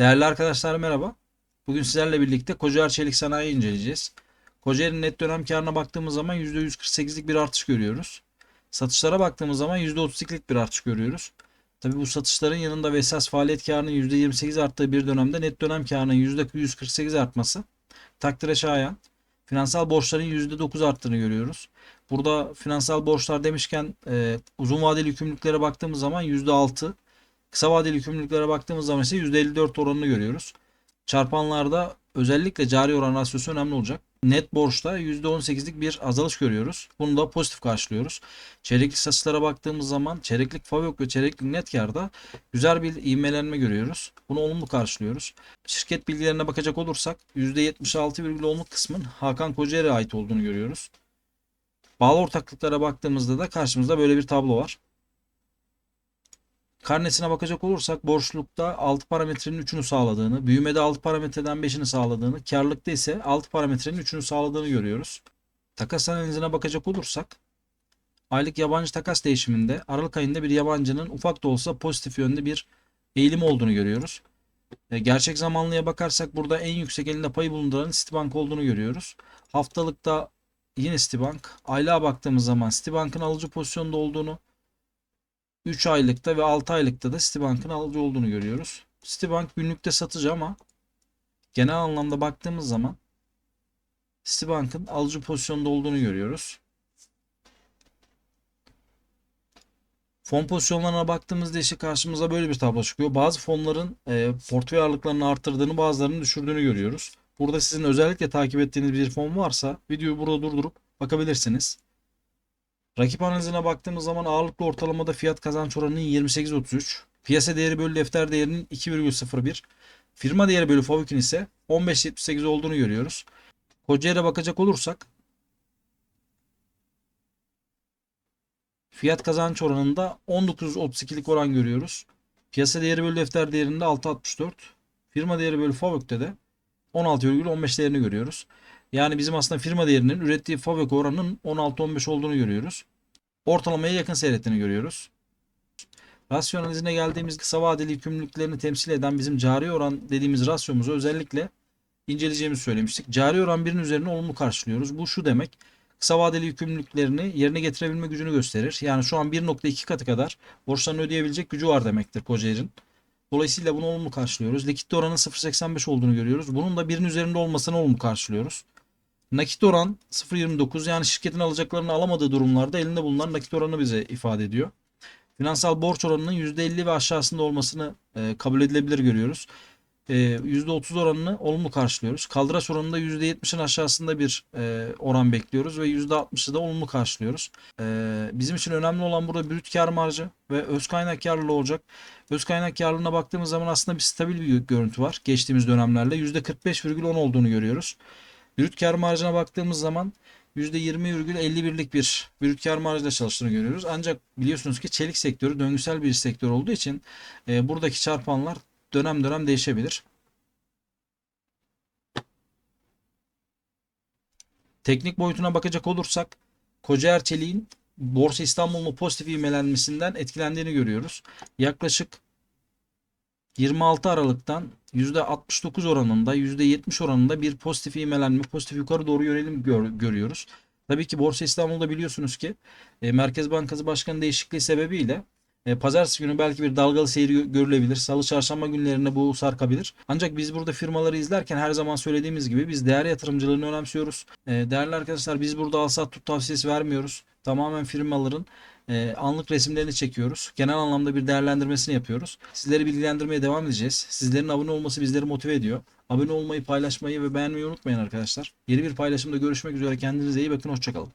Değerli arkadaşlar merhaba. Bugün sizlerle birlikte Kocaeli Çelik Sanayi inceleyeceğiz. Kocaeli'nin net dönem karına baktığımız zaman %148'lik bir artış görüyoruz. Satışlara baktığımız zaman %32'lik bir artış görüyoruz. Tabi bu satışların yanında ve esas faaliyet karının %28 arttığı bir dönemde net dönem karının %148 artması takdire şayan. Finansal borçların %9 arttığını görüyoruz. Burada finansal borçlar demişken e, uzun vadeli yükümlülüklere baktığımız zaman %6, Kısa vadeli yükümlülüklere baktığımız zaman ise %54 oranını görüyoruz. Çarpanlarda özellikle cari oran rasyosu önemli olacak. Net borçta %18'lik bir azalış görüyoruz. Bunu da pozitif karşılıyoruz. Çeyreklik satışlara baktığımız zaman çeyreklik FAVÖK ve çeyreklik net karda güzel bir ivmelenme görüyoruz. Bunu olumlu karşılıyoruz. Şirket bilgilerine bakacak olursak %76,10'luk kısmın Hakan Kocaer'e ait olduğunu görüyoruz. Bağlı ortaklıklara baktığımızda da karşımızda böyle bir tablo var. Karnesine bakacak olursak borçlukta 6 parametrenin 3'ünü sağladığını, büyümede 6 parametreden 5'ini sağladığını, karlılıkta ise 6 parametrenin 3'ünü sağladığını görüyoruz. Takas analizine bakacak olursak aylık yabancı takas değişiminde Aralık ayında bir yabancının ufak da olsa pozitif yönde bir eğilim olduğunu görüyoruz. E, Gerçek zamanlıya bakarsak burada en yüksek elinde payı bulunduran Citibank olduğunu görüyoruz. Haftalıkta yine Citibank. Aylığa baktığımız zaman Citibank'ın alıcı pozisyonda olduğunu, 3 aylıkta ve 6 aylıkta da Citibank'ın alıcı olduğunu görüyoruz. Citibank günlükte satıcı ama genel anlamda baktığımız zaman Citibank'ın alıcı pozisyonda olduğunu görüyoruz. Fon pozisyonlarına baktığımızda ise karşımıza böyle bir tablo çıkıyor. Bazı fonların e, portföy ağırlıklarını arttırdığını bazılarının düşürdüğünü görüyoruz. Burada sizin özellikle takip ettiğiniz bir fon varsa videoyu burada durdurup bakabilirsiniz. Rakip analizine baktığımız zaman ağırlıklı ortalamada fiyat kazanç oranının 28.33. Piyasa değeri bölü defter değerinin 2,01. Firma değeri bölü FAVÖK'ün ise 15.78 olduğunu görüyoruz. Kocaeli'ye bakacak olursak fiyat kazanç oranında 19.32'lik oran görüyoruz. Piyasa değeri bölü defter değerinde 6.64. Firma değeri bölü FAVÖK'te de 16,15 değerini görüyoruz. Yani bizim aslında firma değerinin ürettiği fabrik oranının 16-15 olduğunu görüyoruz. Ortalamaya yakın seyrettiğini görüyoruz. Rasyo analizine geldiğimiz kısa vadeli yükümlülüklerini temsil eden bizim cari oran dediğimiz rasyomuzu özellikle inceleyeceğimizi söylemiştik. Cari oran birinin üzerine olumlu karşılıyoruz. Bu şu demek. Kısa vadeli yükümlülüklerini yerine getirebilme gücünü gösterir. Yani şu an 1.2 katı kadar borçlarını ödeyebilecek gücü var demektir Kocaeli'nin. Dolayısıyla bunu olumlu karşılıyoruz. Likit oranın 0.85 olduğunu görüyoruz. Bunun da birinin üzerinde olmasını olumlu karşılıyoruz. Nakit oran 0.29 yani şirketin alacaklarını alamadığı durumlarda elinde bulunan nakit oranı bize ifade ediyor. Finansal borç oranının %50 ve aşağısında olmasını e, kabul edilebilir görüyoruz. E, %30 oranını olumlu karşılıyoruz. Kaldıraç oranında %70'in aşağısında bir e, oran bekliyoruz ve %60'ı da olumlu karşılıyoruz. E, bizim için önemli olan burada brüt kar marjı ve öz kaynak karlılığı olacak. Öz kaynak karlılığına baktığımız zaman aslında bir stabil bir görüntü var. Geçtiğimiz dönemlerle %45,10 olduğunu görüyoruz. Brüt kar marjına baktığımız zaman %20,51'lik bir brüt kar marjıyla çalıştığını görüyoruz. Ancak biliyorsunuz ki çelik sektörü döngüsel bir sektör olduğu için e, buradaki çarpanlar dönem dönem değişebilir. Teknik boyutuna bakacak olursak Kocaer Çelik'in Borsa İstanbul'un pozitif ivmelenmesinden etkilendiğini görüyoruz. Yaklaşık 26 Aralık'tan %69 oranında %70 oranında bir pozitif ivmelenme, pozitif yukarı doğru yönelim gör, görüyoruz. Tabii ki Borsa İstanbul'da biliyorsunuz ki e, Merkez Bankası Başkanı değişikliği sebebiyle e, pazartesi günü belki bir dalgalı seyir görülebilir. Salı çarşamba günlerinde bu sarkabilir. Ancak biz burada firmaları izlerken her zaman söylediğimiz gibi biz değer yatırımcılığını önemsiyoruz. E, değerli arkadaşlar biz burada al sat tut tavsiyesi vermiyoruz. Tamamen firmaların e, anlık resimlerini çekiyoruz. Genel anlamda bir değerlendirmesini yapıyoruz. Sizleri bilgilendirmeye devam edeceğiz. Sizlerin abone olması bizleri motive ediyor. Abone olmayı, paylaşmayı ve beğenmeyi unutmayın arkadaşlar. Yeni bir paylaşımda görüşmek üzere. Kendinize iyi bakın. Hoşçakalın.